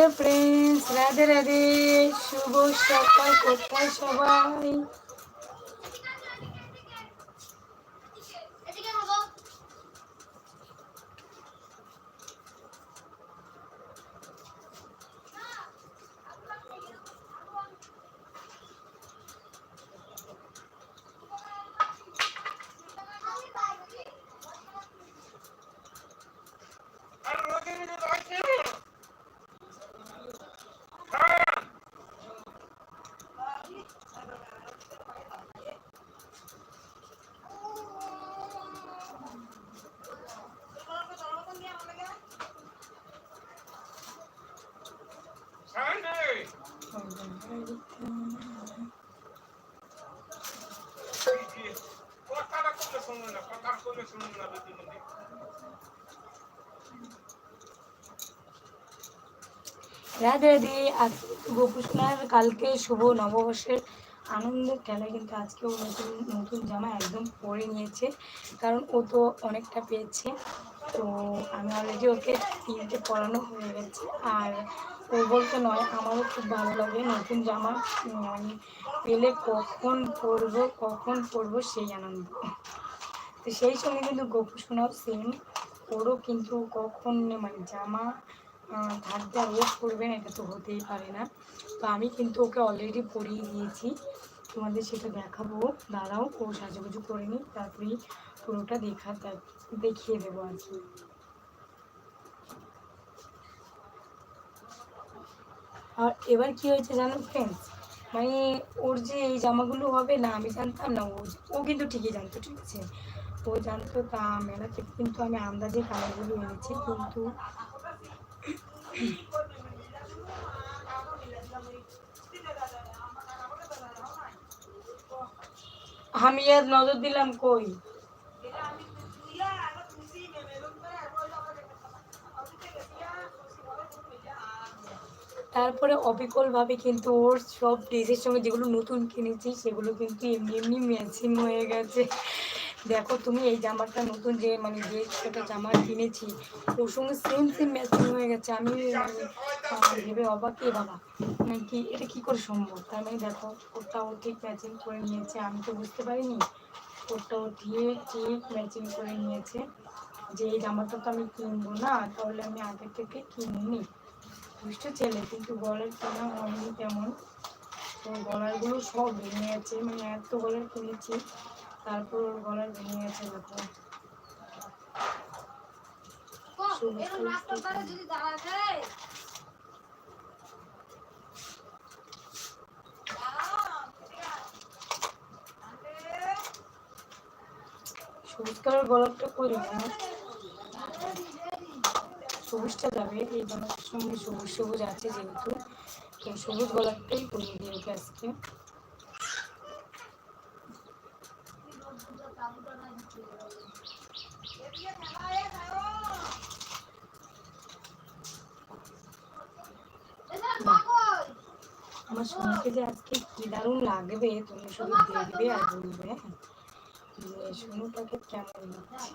Hello friends Radhe Radhe. শুভ সকাল কোথায় সবাই? রাধে রাধে আজকে গোপুষ্ণার কালকে শুভ নববর্ষের আনন্দ খেলা কিন্তু আজকেও নতুন নতুন জামা একদম পরে নিয়েছে, কারণ ও তো অনেকটা পেয়েছে। তো আমি অলরেডি ওকে তিনটে পরানো হয়ে গেছে। আর ও বলতে নয়, আমারও খুব ভালো লাগে নতুন জামা। আমি পেলে কখন পরবো কখন পরবো সেই আনন্দ। তো সেই সঙ্গে কিন্তু গোপুষ্ণাও সেম ওরও কিন্তু কখন মানে জামা থাকবে আর ও পরবে না এটা তো হতেই পারে না। তো আমি কিন্তু ওকে অলরেডি পরিয়ে দিয়েছি। তোমাদের সেটা দেখাবো। দাঁড়াও, ও সাজুগুজু করে নিই তারপরেই পুরোটা দেখা দেখিয়ে দেবো আর কি। আর এবার কি হয়েছে জানো ফ্রেন্ডস মানে ওর যে এই জামাগুলো হবে না, আমি জানতাম না, ও ও কিন্তু ঠিকই জানতো, ঠিক আছে? ও জানতো তা মেলা থেকে কিন্তু আমি আন্দাজে কালারগুলো এনেছি, কিন্তু আমি আর নজর দিলাম কই? তারপরে অবিকলভাবে কিন্তু ওর সব ড্রেসের সঙ্গে যেগুলো নতুন কিনেছি, সেগুলো কিন্তু এমনি এমনি ম্যাচিং হয়ে গেছে। দেখো তুমি এই জামাটা নতুন যে মানে যে একটা জামা কিনেছি, ওর সঙ্গে সেম সেম ম্যাচিং হয়ে গেছে। আমি মানে ভেবে অবাক এ বাবা? মানে কি, এটা কী করে সম্ভব? তার মানে দেখো ওটা ও ঠিক ম্যাচিং করে নিয়েছে। আমি তো বুঝতে পারিনি। ওটা ও দিয়ে ঠিক ম্যাচিং করে নিয়েছে যে, এই জামাটা তো আমি কিনবো না, তাহলে আমি আগে থেকে কিনিনি। দুষ্ট ছেলে, কিন্তু গলার কেনা হয়নি তেমন। তো গলারগুলো সব ভেঙে আছে মানে এত গলার কিনেছি। তারপর ওর গলার ভেঙে গেছে দেখো সবুজ কালার গলারটা করি না সবুজটা যাবে এই জামাটার সঙ্গে সবুজ সবুজ আছে যেহেতু। তো সবুজ গলারটাই করিয়ে দিই ওকে আজকে আমার সোনাকে যে আজকে কি দারুণ লাগবে, তুমি শুধু দেখবে আর বলবে হ্যাঁ। যে সোনুটাকে কেমন লাগছে।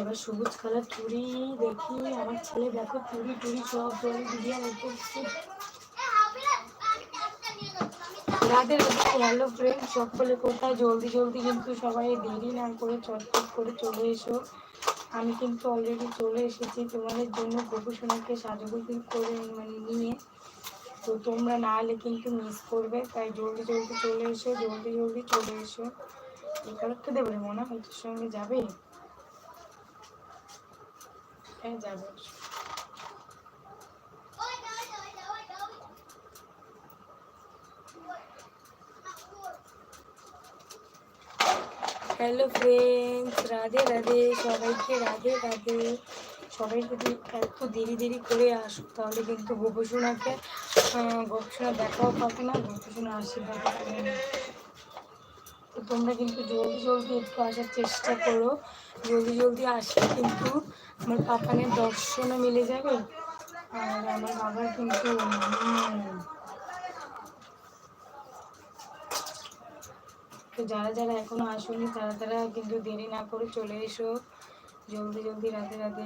এবার সবুজ কালার চুড়ি দেখি। আমার ছেলে দেখো চুড়ি টুড়ি সব জলে ভিডিও করছে। রাদের হ্যালো ফ্রেন্ড সকলে কোথায়? জলদি জলদি কিন্তু সবাই দেরি না করে, চটপট করে চলে এসো। আমি কিন্তু অলরেডি চলে এসেছি। তোমাদের জন্য গোপুসোনাকে সাজুগুজু করে মানে নিয়ে। তো তোমরা না এলে কিন্তু মিস করবে। তাই জলদি জলদি চলে এসো, জলদি জলদি চলে এসো। এই কালারটা দেবে মনে হয় তোর সঙ্গে যাবে? হ্যালো ফ্রেন্ডস রাধে রাধে, সবাইকে রাধে রাধে। সবাই যদি এত দেরি দেরি করে আসুক, তাহলে কিন্তু গোপসোনাকে গোপসোনা দেখাও পাবে না গোপসোনা আশীর্বাদ পাবে না। তো তোমরা কিন্তু জলদি জলদি একটু আসার চেষ্টা করো। জলদি জলদি আসলে কিন্তু। আমার পাপানের দর্শনও মিলে যাবে, আর আমার বাবার কিন্তু তো যারা যারা এখনও আসুনি, তারা তারা কিন্তু দেরি না করে চলে এসো। জলদি জলদি রাতে রাতে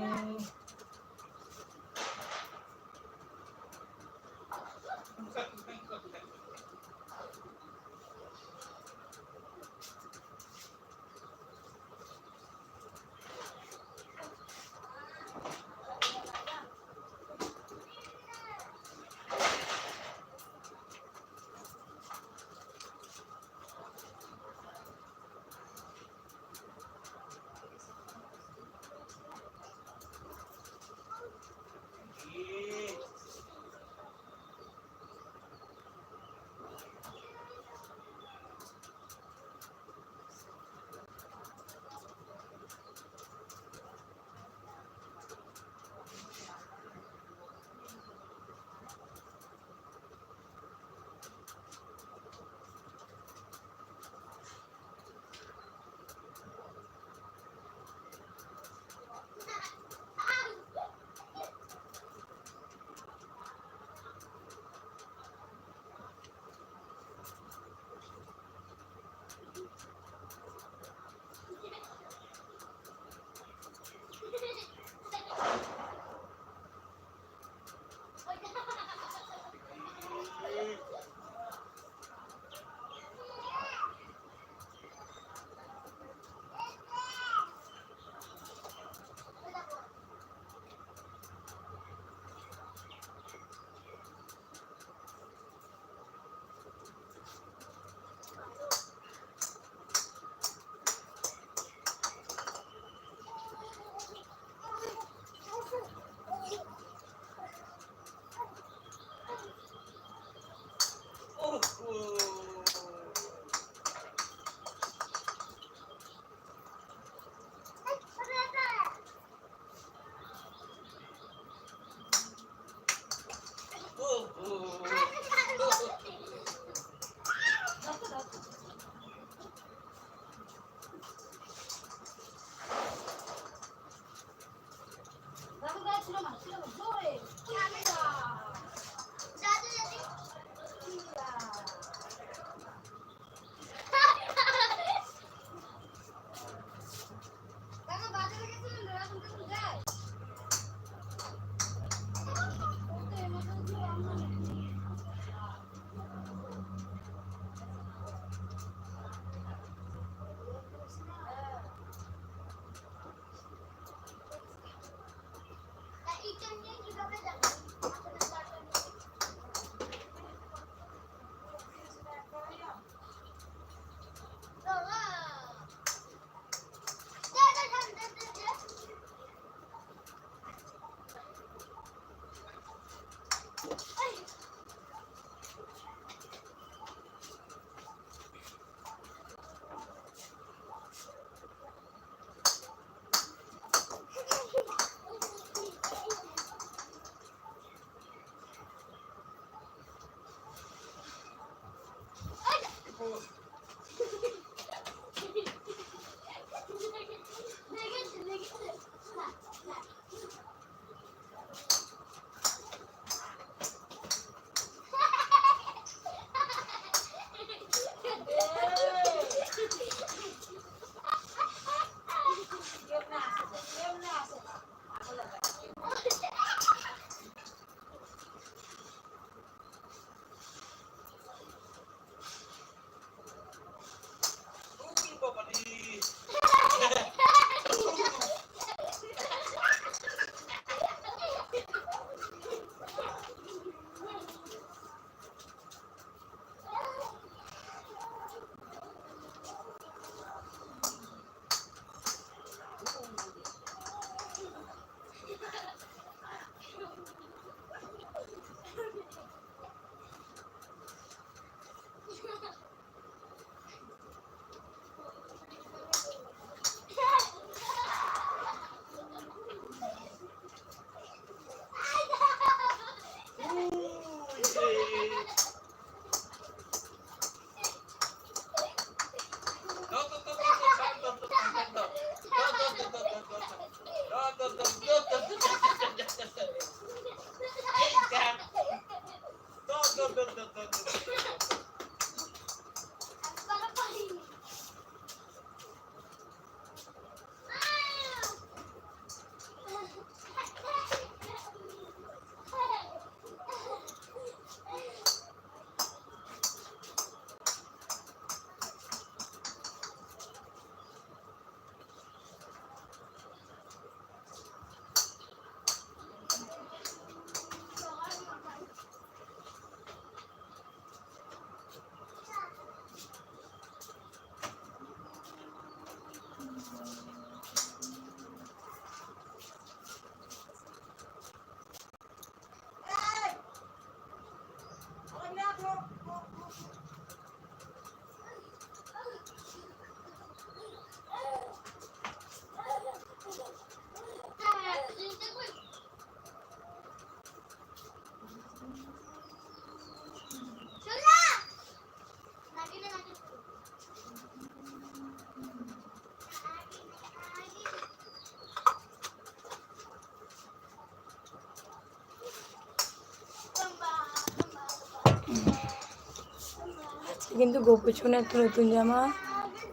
কিন্তু গোপুচুনে একটা নতুন জামা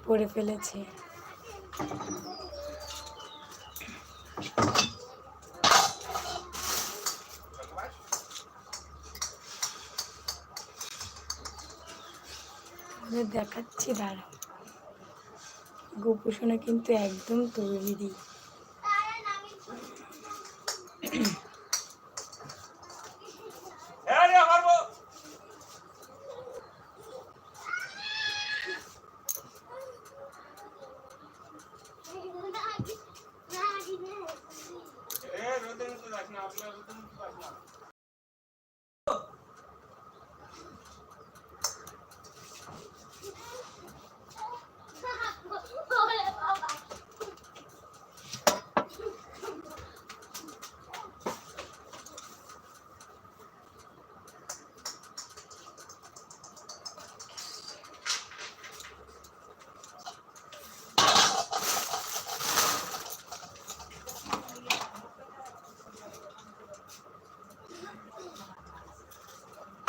পরে ফেলেছে। দেখাচ্ছি দাঁড়া গোপুসোনা কিন্তু একদম তৈরি।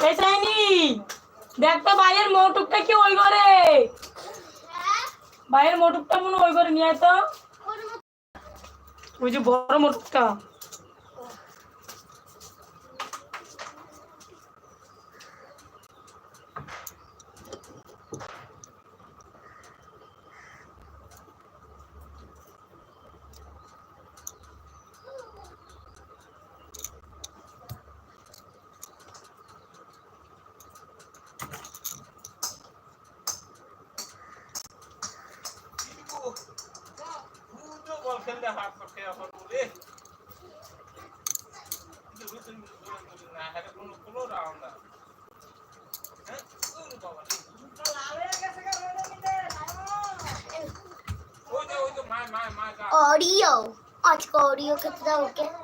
এই চাইনি দেখ তো বাইরের মৌটুকটা কি ওই ঘরে? বাইরের মোটুকটা মনে ওই ঘরে নিয়ে আয় তো। ওই যে বড় মোটুকটা। ऑडियो आज का ऑडियो कितना हो गया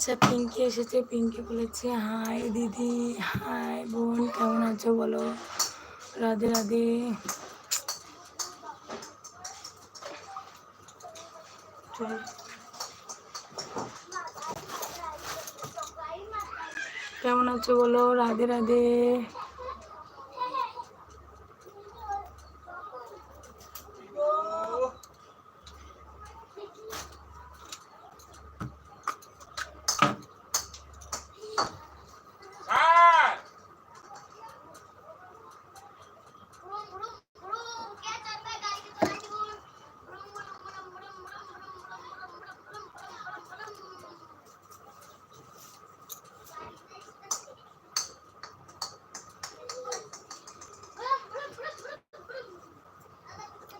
আচ্ছা পিঙ্কি এসেছে। পিঙ্কি বলেছে, হাই দিদি, হাই বোন, কেমন আছো বলো? রাধে রাধে। কেমন আছো বলো? রাধে রাধে।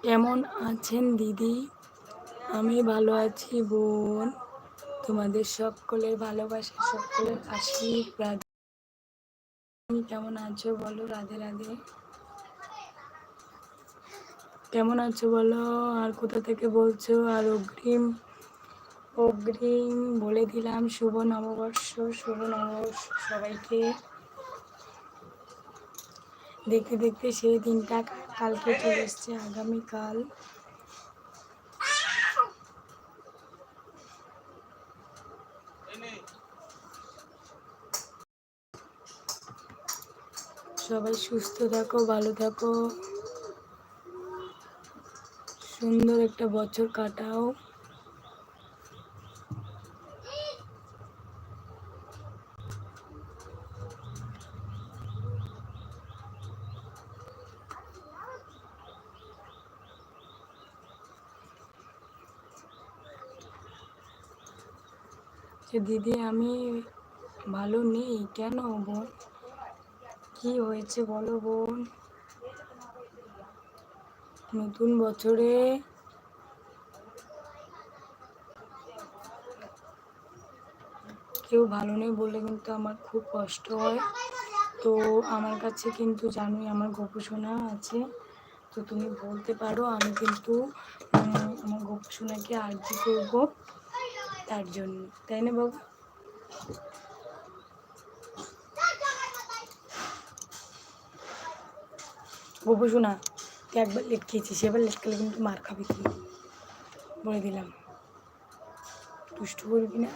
কেমন আছেন দিদি? আমি ভালো আছি বোন। তোমাদের সকলের ভালোবাসা, সকলের আশীর্বাদ। তুমি কেমন আছো বলো, রাধে রাধে। কেমন আছো বলো? আর কোথা থেকে বলছো? আর অগ্রিম অগ্রিম বলে দিলাম, শুভ নববর্ষ শুভ নববর্ষ সবাইকে। দেখতে দেখতে সেই দিনটা কালকে চলে এসছে আগামীকাল। সবাই সুস্থ থাকো ভালো থাকো। সুন্দর একটা বছর কাটাও। দিদি, আমি ভালো নেই। কেন বোন? কি হয়েছে বলো বোন? নতুন বছরে কেউ ভালো নেই বললে কিন্তু আমার খুব কষ্ট হয়। তো আমার কাছে কিন্তু জানোই আমার গোপসোনা আছে। তো তুমি বলতে পারো, আমি কিন্তু আমার গোপসোনাকে আর্জি করব। তার জন্য, তাই না বাবু? শোনা, তুই একবার লেট খেয়েছিস, এবার লেট খেলে কিন্তু মার খাবি তুই বলে দিলাম। দুষ্টু করবি না?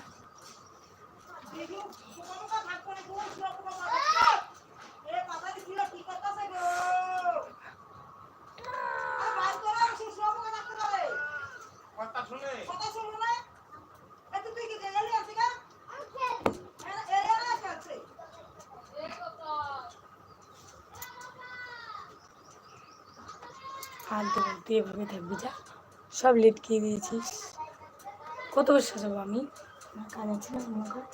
ফালতু বলতে এভাবে থাকবি, যা। সব লেটকিয়ে দিয়েছিস। কত বছর সাজাবো আমি? আমার কাজ আছে না, আমার কাজ।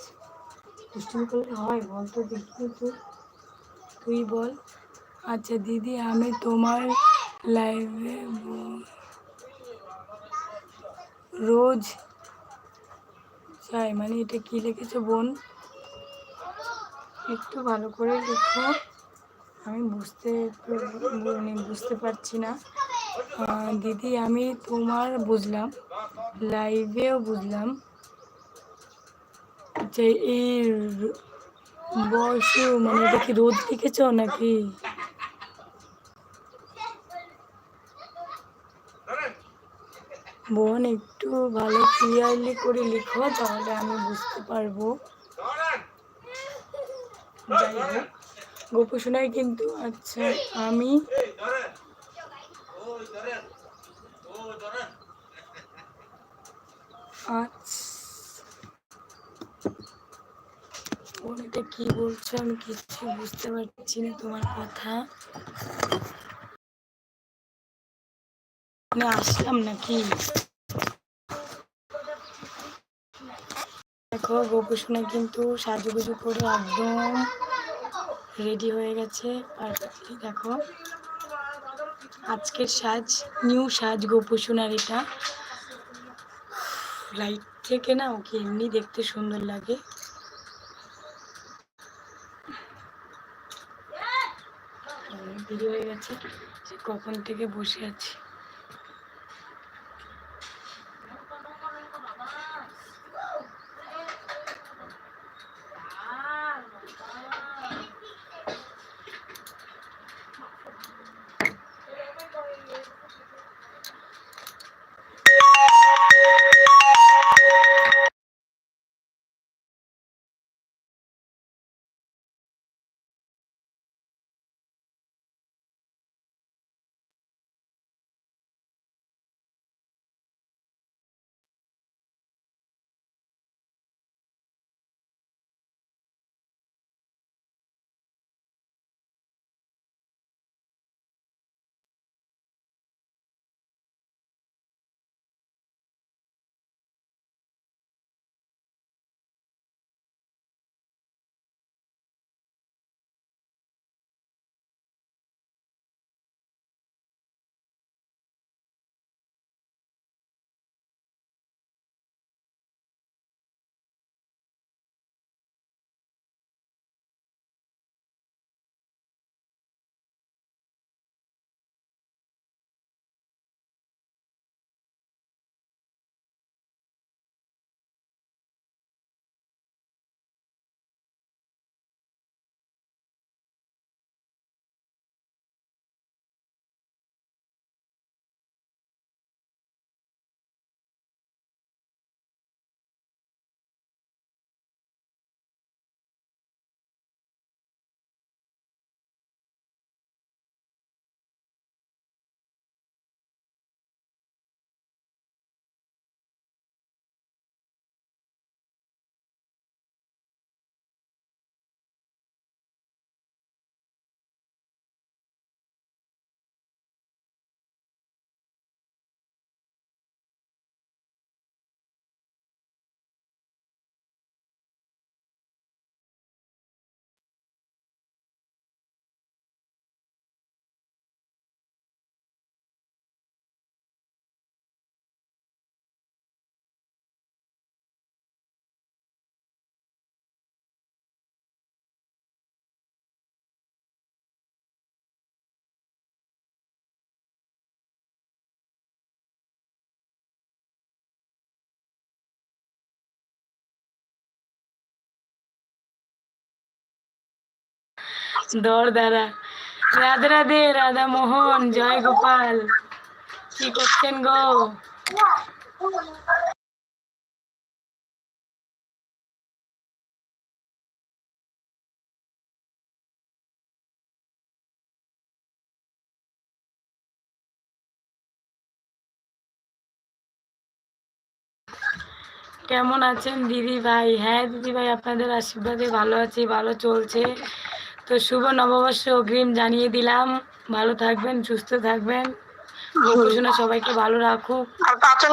করলে হয়, বল তো দেখি তুই। তুই বল। আচ্ছা দিদি, আমি তোমার লাইভে রোজ চাই মানে এটা কি লিখেছো বোন? একটু ভালো করে লিখো। আমি বুঝতে বুঝতে পারছি না। দিদি, আমি তোমার বুঝলাম লাইভেও বুঝলাম যে এই বয়সে মানে এটা কি রোদ লিখেছ নাকি? বোন, একটু ভালো ক্লিয়ারলি করে লিখো, তাহলে আমি বুঝতে পারব। হোক গোপসোনায় কিন্তু আচ্ছা আমি ধরেন আচ্ছা কি বলছো আমি কিচ্ছু বুঝতে পারছি না তোমার কথা। আমি আসলাম নাকি? দেখো গোপসোনা কিন্তু সাজুগুজু করে একদম রেডি হয়ে গেছে। আর দেখো আজকের সাজ নিউ সাজ গোপসোনার এটা। লাইট থেকে না ওকে এমনি দেখতে সুন্দর লাগে। দেরি হয়ে গেছে সে কখন থেকে বসে আছি। দর দাদা রাধে রাধে, রাধা মোহন, জয় গোপাল। কি করছেন গো? কেমন আছেন দিদি ভাই হ্যাঁ দিদি ভাই আপনাদের আশীর্বাদে ভালো আছি, ভালো চলছে। তো শুভ নববর্ষ অগ্রিম জানিয়ে দিলাম। ভালো থাকবেন সুস্থ থাকবেন। সবাইকে ভালো রাখুক। আর পাচন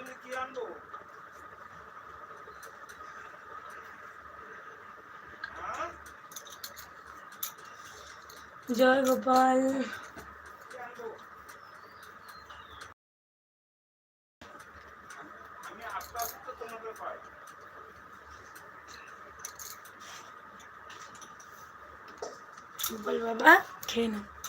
জন্য কি আনব হ্যাঁ জয় গোপাল আমি আস্তে আস্তে তোমাকে পাই গোপাল বাবা খেয়ে নাও দাদু